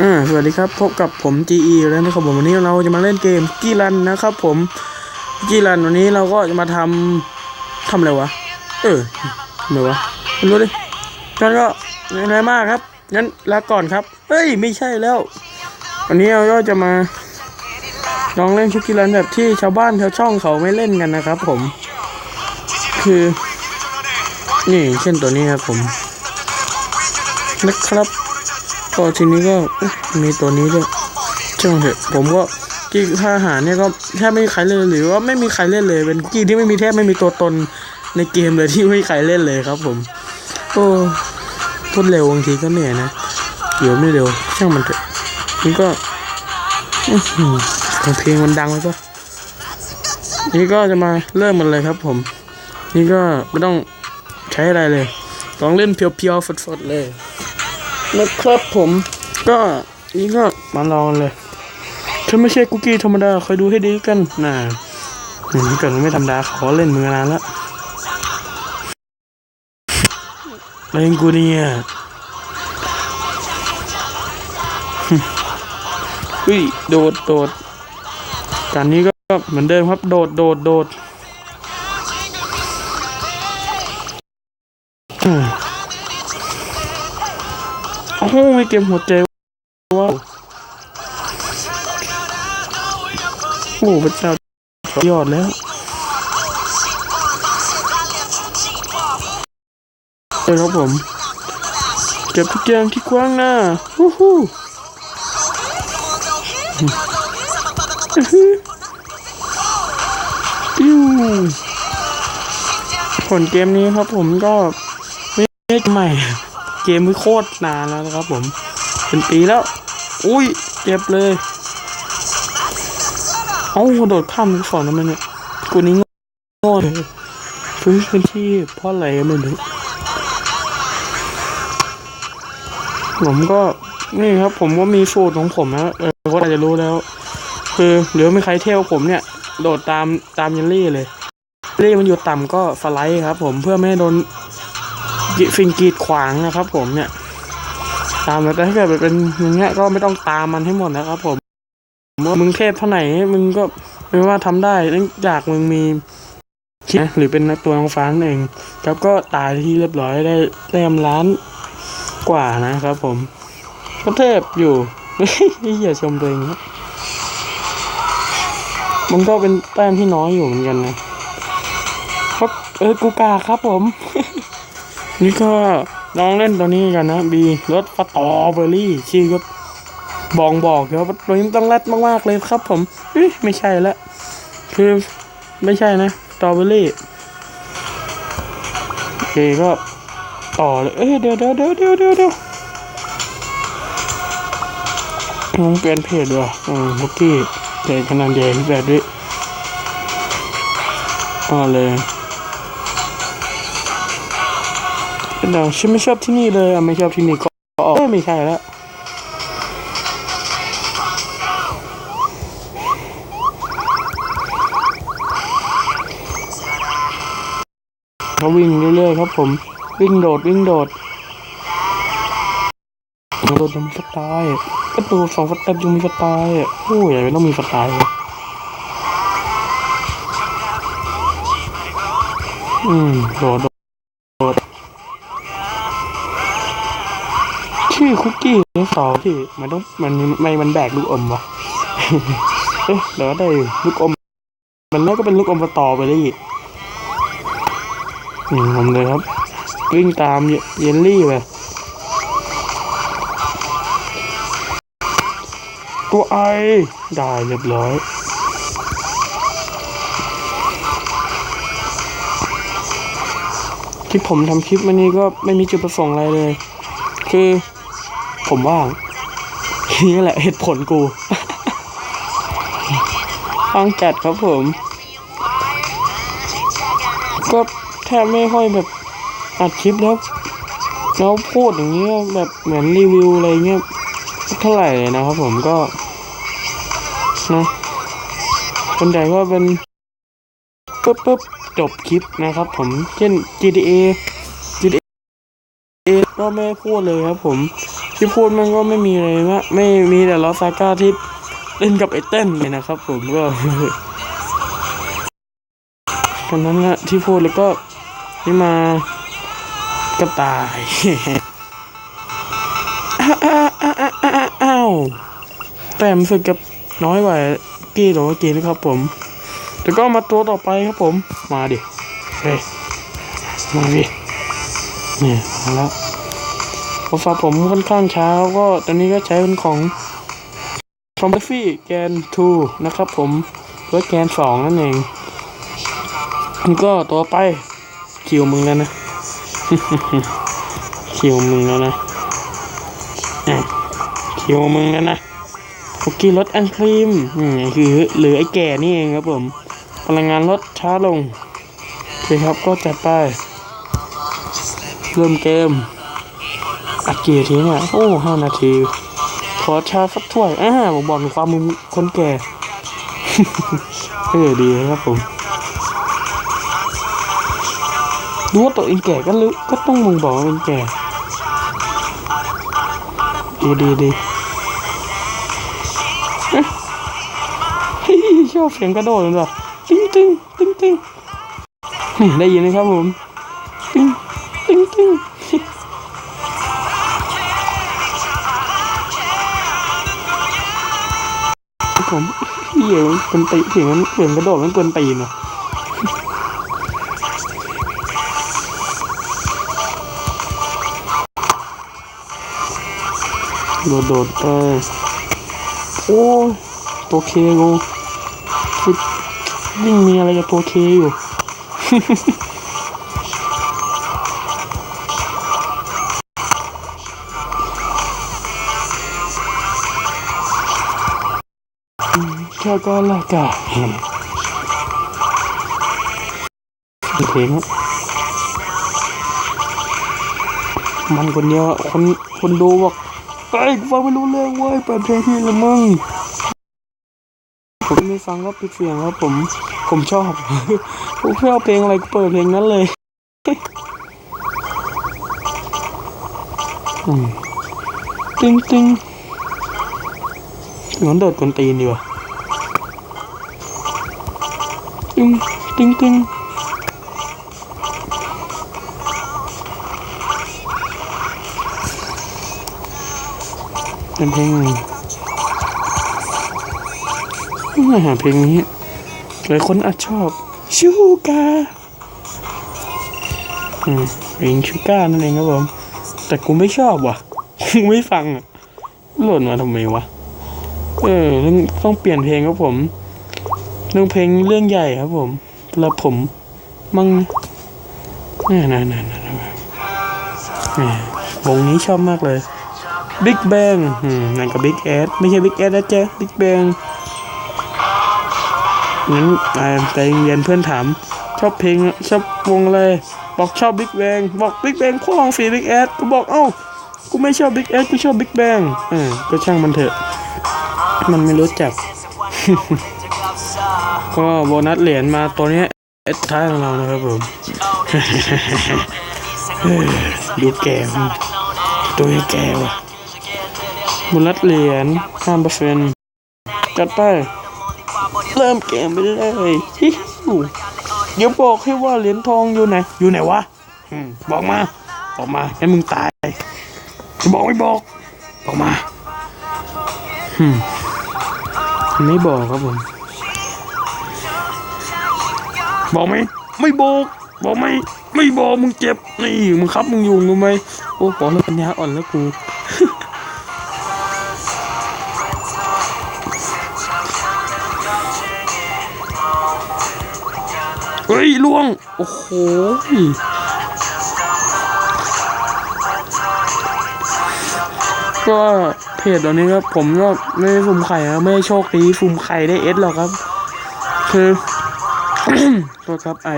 อ่าสวัสดีครับพบกับผม GE แล้วนะครับผมวันนี้เราจะมาเล่นเกมกีรันนะครับ ผมกีรันวันนี้เราก็จะมาทำทำอะไรวะ เออทำอะไรวะไม่รู้ดิงั้นก็ไม่อะไรมากครับงั้นลาก่อนครับเฮ้ยไม่ใช่แล้ว วันนี้เราก็จะมาลองเล่นชุดกีรันแบบที่ชาวบ้านชาวช่องเขาไม่เล่นกันนะครับ ผม คือ นี่เช่นตัวนี้ครับผมนะครับ ก็ทีนี้ก็มีตัวนี้ด้วยช่างเถอะผมก็กีทหารเนี่ยก็แทบไม่มีใครเล่นหรือว่าไม่มีใครเล่นเลย เป็นกีที่ไม่มีแทบไม่มีตัวตนในเกมเลยที่ไม่มีใครเล่นเลยครับ ผม โอ้พูดเร็วบางทีก็เหนื่อยนะเดี๋ยวไม่เร็วช่างมันเถอะนี่ก็อื้อหือเพลงมันดังแล้วก็นี่ก็จะมาเริ่มมันเลยครับ ผม นี่ก็ไม่ต้องใช้อะไรเลยลองเล่นเพียวๆฟดๆเลย นะครับผมก็นี่ก็มาลองเลยถ้าไม่ใช่คุกกี้ธรรมดาคอยดูให้ดีกันนะอย่างนี้เกิดมันไม่ธรรมดาขอเล่นมือนานแล้วเล่นกูเนี่ยเฮ้ยโดดโดดการนี้ก็เหมือนเดิมครับ โดดโดดโดดอืมโอ้โหไม่เกมหัวใจว้าวโอ้พระเจ้ายอดแล้วเลยครับผมเก็บทุกอย่างที่กว้างหน้าฮู้ฮู้อื้อหือปิ้วผลเกมนี้ครับผมก็ไม่ใหม่ เกมไม่โคตรนานแล้วนะครับผม เป็นปีแล้ว อุ้ยเจ็บเลย เอ้ากระโดดข้ามลูกศรทำไมเนี่ยกูนี้โง่เลยฟื้นพื้นที่เพราะอะไรก็ไม่รู้ผมก็นี่ครับ ผมก็มีสูตรของผมนะเออก็อาจจะรู้แล้ว คือหรือไม่ใครเที่ยวผมเนี่ย โดดตามตามเยลลี่เลยเยลลี่มันอยู่ต่ำก็สไลด์ครับ ผมเพื่อไม่ให้โดน กิฟิงกีดขวางนะครับ ผมเนี่ย ตามแล้วแต่ถ้าเกิดเป็นอย่างเงี้ยก็ไม่ต้องตามมันให้หมดนะครับผมว่ามึงเทพเท่าไหร่มึงก็ไม่ว่าทำได้เนื่องจากมึงมีคิดนะหรือเป็นนักตัวน้องฟ้านั่นเองครับก็ตายที่เรียบร้อยได้แต้มล้านกว่านะครับ ผมก็เทพอยู่อย่าชมตัวเองมันก็เป็นแต้มที่น้อยอยู่เหมือนกันนะครับเออกูกาครับผม นี่ก็ลองเล่นตัวนี้กันนะบีรถสตรอเบอร์รี่ชื่อก็บองบอกเดี๋ยวาตัวนี้ต้องแรดมากๆเลยครับ ผมเอ้ยไม่ใช่ละคือไม่ใช่นะสตรอเบอร์รี่โอเคก็ต่อเลยเอ้ยเดี๋ยวเดี๋ยวเดี๋ยวเดี๋ยวเดี๋ยวเดี๋ยวมึงเปลี่ยนเพจด้วยอืมเมื่อกี้เพจขนาดใหญ่แบบนี้อ๋อเลย เด๋วฉันไม่ชอบที่นี่เลยอะไม่ชอบที่นี่ก็ออกไม่ใช่แล้วเขาวิ่งเรื่อยๆครับผม วิ่งโดดวิ่งโดดโดดมีสไตล์ก็ตัวสองสเต็ปยังมีสไตล์อะโอ้ยไม่ต้องมีสไตล์อืมโดดโด คุกกี้นี่สองที่มันต้องมันไม่มันแบกลูกอมวะเอ๊ะเดี๋ยวได้ลูกอม มันแล้วก็เป็นลูกอมมาต่อไปเลยอีกอืมผมเลยครับวิ่งตามเยเยลลี่ไปตัวไอได้เรียบร้อยที่ผมทำคลิปมานี้ก็ไม่มีจุดประสงค์อะไรเลย คือ ผมว่างนี่แหละเหตุผลกูฟังจัดครับผม ก็แทบไม่ค่อยแบบอัดคลิปแล้วแล้วพูดอย่างเงี้ยแบบเหมือนรีวิวอะไรเงี้ยเท่าไหร่เลยนะครับผมก็นะคนใหญ่ก็เป็นปุ๊บปุ๊บจบคลิปนะครับผมเช่น GTA GTA ก็ไม่พูดเลยครับผม ที่พูดมันก็ไม่มีเลยนะไม่มีแต่ลอสซาก้าที่เล่นกับไอเต้นเนี่ยนะครับผมก็คนนั้นนะที่พูดแล้วก็นี่มากระต่ายอ้าวอ้าวอ้าวอ้าวอ้าวอ้าวแต่รู้สึกกับน้อยกว่ากี้หรือว่ากี้นะครับผม แล้วก็มาตัวต่อไปครับผม มาดิเฮ้ยมาดินี่มาแล้ว โทรศัพท์ผมค่อนข้างช้าก็ตอนนี้ก็ใช้เป็นของคอมเพฟี่แกน 2 นะครับผมหรือแกน 2 นั่นเองนี่ก็ตัวไปคิวมึงแล้วนะคิวมึงแล้วนะคิวมึงแล้วนะคุกกี้รสไอศครีมอืมคือหรือไอ้แก่นี่เองครับผม พลังงานลดช้าลงโอเคครับก็จัดไป เริ่มเกม กี่นาทีเนี่ย โอ้ห้านาที ขอชาสักถ้วยอ่าผมบอกถึงความมึงคนแก่เออดีครับผมดูว่าตัวเองแก่ก็รู้ก็ต้องมึงบอกว่าเป็นแก่ ดีดีดีเฮ้ยชอบเสียงกระโดดเลยเหรอตึ้งตึ้งตึ้งตึ้งนี่ได้ยินไหมครับผม ผมเหี้ยมันเป็นตีเสียงมันเสียงกระโดดมันเกวนตีนว่ะโดดโดดไปโอ้ตัวเคกูคือยิ่งมีอะไรกับตัวเคอยู่ ก็ละกะเห็นเพลงคมันคนเดียวคนคนดูบอกเฮ้ฟังไม่รู้เรื่องเว้ยเปิดเพลงที่ละมึง ผมไม่ฟังก็ปิดเสียงครับผม ผมชอบผมชอบเพลงอะไรเปิดเพลงนั้นเลยติ้งติ้งงั้นโดดกวนตีนดีกว่า ติ้งติ้งติ้งเป็นเพลงอะไรไม่หาเพลงนี้หลายคนอาจชอบชูกาอืมเพลงชูกานั่นเองครับผม แต่กูไม่ชอบว่ะกูไม่ฟังอะหล่นมาทำไมวะ เออต้องต้องเปลี่ยนเพลงครับผม เรื่องเพลงเรื่องใหญ่ครับผมแล้วผมมั่งนี่น่น่น่น่วงนี้ชอบมากเลย Big Bang อืมนั่นกับ Big S ไม่ใช่ Big S นะจ๊ะ Big Bang งั้นอ่าใจเย็นเพื่อนถาม ชอบเพลงชอบวงอะไรบอกชอบ Big Bang บอก Big Bang พ่อของสี Big S กูบอกเอ้ากูไม่ชอบ Big S กูชอบ Big Bang เออก็ช่างมันเถอะ มันไม่รู้จัก ก็โบนัสเหรียญมาตัวนี้เอสท้ายของเรานะครับผม ดูแก่ตัวนี้แก่ว่ะโบนัสเหรียญห้าเปอร์เซ็นต์จัดไป เริ่มเกมไปเลยฮิวเดี๋ยวบอกให้ว่าเหรียญทองอยู่ไหน อยู่ไหนวะบอกมา บอกมาให้มึงตายจะบอกไม่บอก บอกมาอืมไม่บอกครับผม บอกไหมไม่บอกบอกไหมไม่บอกมึงเจ็บนี่มึงครับมึงอยู่รู้ไหมโอ้บอกแล้วปัญญาอ่อนแล้วกูเฮ้ยล่วง โอ้โหก็เพจตอนนี้ครับผมก็ไม่ได้ฟุ่มไข่นะไม่ได้โชคดีฟุ่มไข่ได้เอสหรอกครับ คือ ตัวครับไอ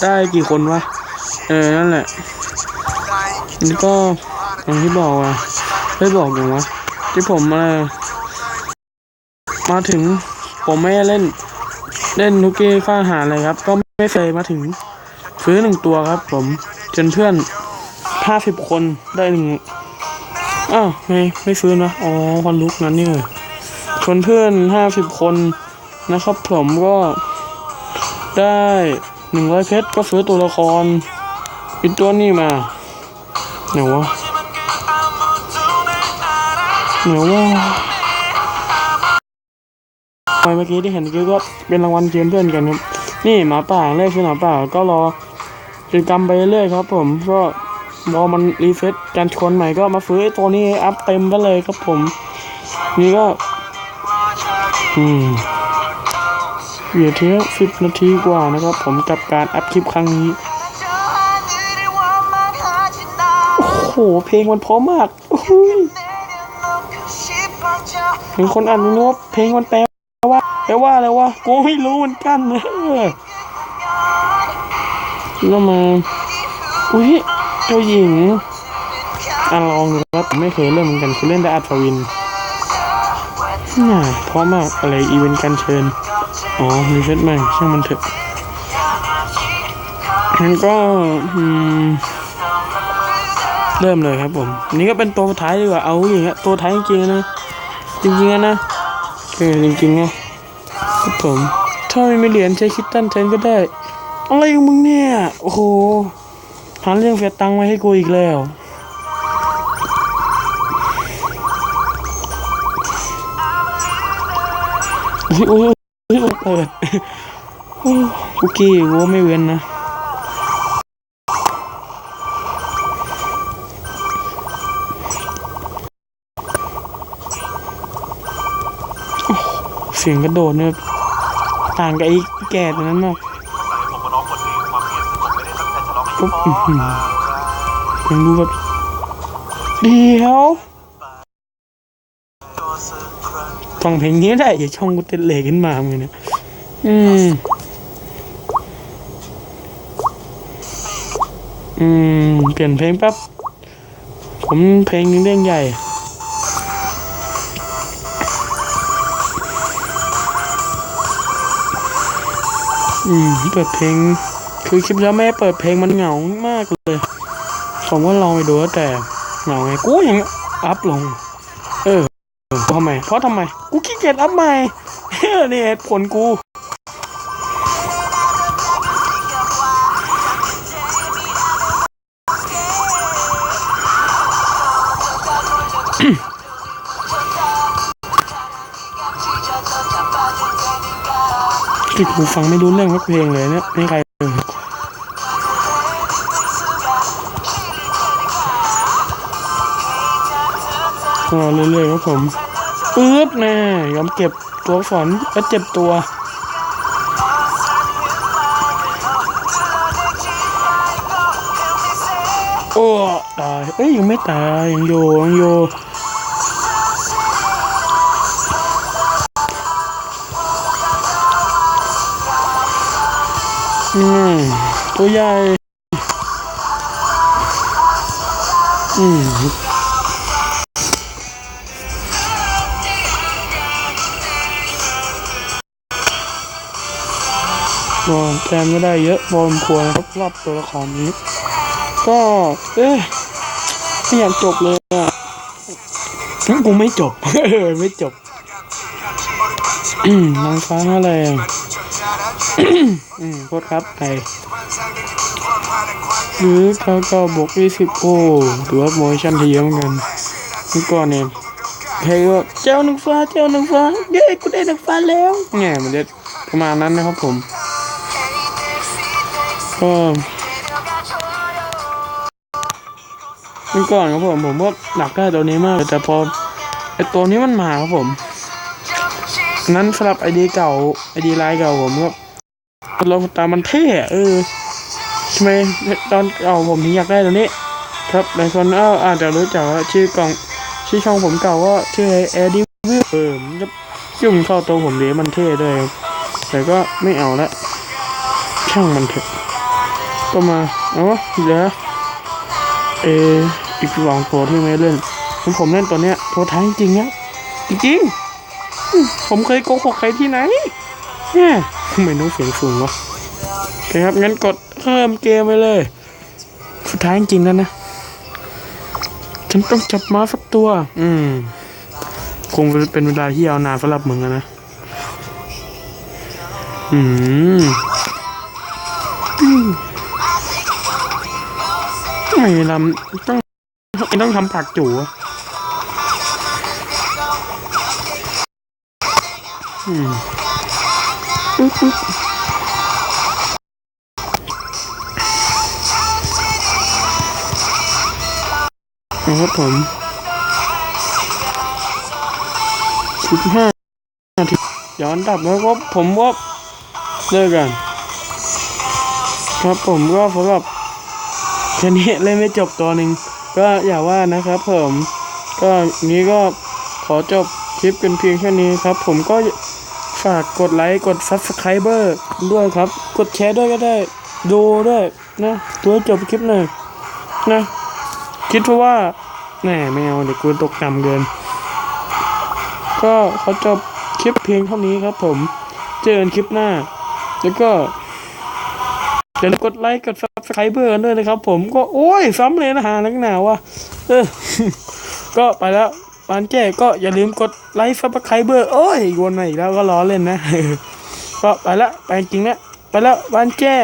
ได้กี่คนวะ เออ นั่นแหละนี่ก็อย่างที่บอกว่าได้บอกอย่างวะ ที่ผมมา มาถึง ผมไม่เล่น เล่นทุกเกมค่าอาหารเลยครับ ก็ไม่เคยมาถึงซื้อหนึ่งตัวครับ ผมจนเพื่อนห้าสิบคนได้หนึ่งอ้าวไม่ไม่ฟื้นนะ อ๋อคนลุกนั้นนี่เลยชวนเพื่อนห้าสิบคน นะครับ ผมก็ได้หนึ่งร้อยเพชรก็ซื้อตัวละครอีกตัวนี้มาไหนวะไหนวะเมื่อกี้ที่เห็นเมื่อกี้ก็เป็นรางวัลเกมเพื่อนกันครับนี่หมาป่าเลขคือหมาป่าก็รอกิจกรรมไปเรื่อยครับ ผมก็รอมันรีเฟซการชนใหม่ก็มาฟื้นไอ้ตัวนี้อัพเต็มไปเลยครับผม นี่ก็ อืม เหลือเที่ยวสิบนาทีกว่านะครับ ผมกับการอัพคลิปครั้งนี้ โอ้โห เพลงมันเพราะมากเห็นคนอ่านรู้ว่าเพลงมันแปลว่าแปลว่าอะไรวะกูไม่รู้เหมือนกันเออแล้วมา อุ้ยเจ้าหญิงอะลองดูครับผมไม่เคยเล่นเหมือนกันคือเล่นได้อัศวินน่าเพราะมากอะไรอีเวนต์การเชิญ อ๋อ มีเซตใหม่ ช่างมันเถอะงั้นก็อืมเริ่มเลยครับผมอันนี้ก็เป็นตัวสุดท้ายดีกว่า เอาอย่างเงี้ย ตัวท้ายจริงๆนะ จริงๆอะนะเออจริงๆไงครับผม ถ้าไม่มีเหรียญใช้คิดตันแทนก็ได้ อะไรของมึงเนี่ย โอ้โห หาเรื่องเสียตังค์มาให้กูอีกแล้วอุ้ย อุ้ยอุ้ยเปิดโอ้กูกี้กูว่าไม่เว้นนะ เสียงกระโดดเนี่ยต่างกับไอ้แก่ตัวนั้นมากปุ๊บอื้อหือยังดูแบบ เดี๋ยว ฟังเพลงนี้ได้อย่าช่องกูเต้นเหลขึ้นมาเหมือนเนี่ยอืม อืม เปลี่ยนเพลงแป๊บ ผมเพลงนี้เรื่องใหญ่อืมเปิดเพลง คือคลิปแล้วแม่เปิดเพลงมันเหงามากเลย ผมก็ลองไปดูแล้วแต่เหงาไงกูยังอัพลงเออ ทำไม เพราะทำไม กูขี้เกียจอัพใหม่เออนี่เหตุผลกู ที่กูฟังไม่รู้เรื่องสักเพลงเลยเนี่ยไม่ใครเลยก็เรื่อยๆครับผม ปึ๊บแน่ยอมเก็บตัวอักษรก็เจ็บตัวโอ้ตายเอ้ยยังไม่ตายยังโยยังโยอืมตัวใหญ่อืม ก็แทนไม่ได้เยอะพอสมควรครับรอบตัวละครนี้ ก็เอ๊ะไม่อยากจบเลยอะงั้นกูไม่จบเออไม่จบอืมนางฟ้าอะไรอะอืมโทษครับไอหรือเขาก็บวกยี่สิบโอ้ถือว่าโมชั่นที่เยอะเหมือนกันเมื่อก่อนเนี่ยใครก็เจ้าหนึ่งฟ้าเจ้าหนึ่งฟ้าเย้กูได้หนึ่งฟ้าแล้วเนี่ยมันจะประมาณนั้นนะครับผม ก็เมื่อก่อนครับผม ผมก็หนักได้ตัวนี้มากแต่พอไอตัวนี้มันมาครับผม นั้นสำหรับไอดีเก่าไอดีไลน์เก่าผมก็เราตามมันเท่เออทำไมตอนเก่าผมถึงอยากได้ตัวนี้ ครับหลายคนก็อาจจะรู้จักว่าชื่อกล่องชื่อช่องผมเก่าก็ชื่อแอดดี้วิเออมันจะยุ่งเข้าตัวผมดีมันเท่ด้วยแต่ก็ไม่เอาละช่างมันเถอะ ก็มาเอาะเหลือเอออีกสองตัวที่ไม่เล่นผมผมเล่นตัวเนี้ยตัวท้ายจริงๆเนี่ยจริงๆผมเคยโกหกใครที่ไหนเนี่ยทำไมต้องเสียงสูงวะโอเคครับงั้นกดเริ่มเกมไปเลย สุดท้ายจริงๆแล้วนะฉันต้องจับม้าสักตัว อืม คงเป็นเวลาที่ยาวนานสำหรับมึงอะนะ อืม ไมลำต้องต้องทำปากจู่อะอืมอุ๊บอุ๊บครับผมสิบห้านาทีย้อนดับแล้วก็ผมว่าเลิกกันครับผมก็สำหรับ แค่นี้เล่นไม่จบตัวหนึ่งก็อย่าว่านะครับผมก็นี้ก็ขอจบคลิปกันเพียงแค่นี้ครับ ผมก็ฝากกดไลค์กด Subscriber ด้วยครับ กดแชร์ด้วยก็ได้ ดูด้วยนะตัวจบคลิปหน่อยนะ คิดเพราะว่าแหน่ไม่เอาเดี๋ยวกูตกต่ำเกิน ก็ขอจบคลิปเพียงเท่านี้ครับผม เจอกันคลิปหน้า แล้วก็ อย่าลืมกดไลค์กดซับสไครเบอร์กันด้วยนะครับ ผมก็โอ้ยซ้ำเลยนะหานักหนาวะเออ ก็ไปแล้วปานแจ้ก็อย่าลืมกดไลค์ซับสไครเบอร์โอ้ยวนมาอีกแล้วก็ล้อเล่นนะ ก็ไปละไปจริงนะไปแล้วปานแจ้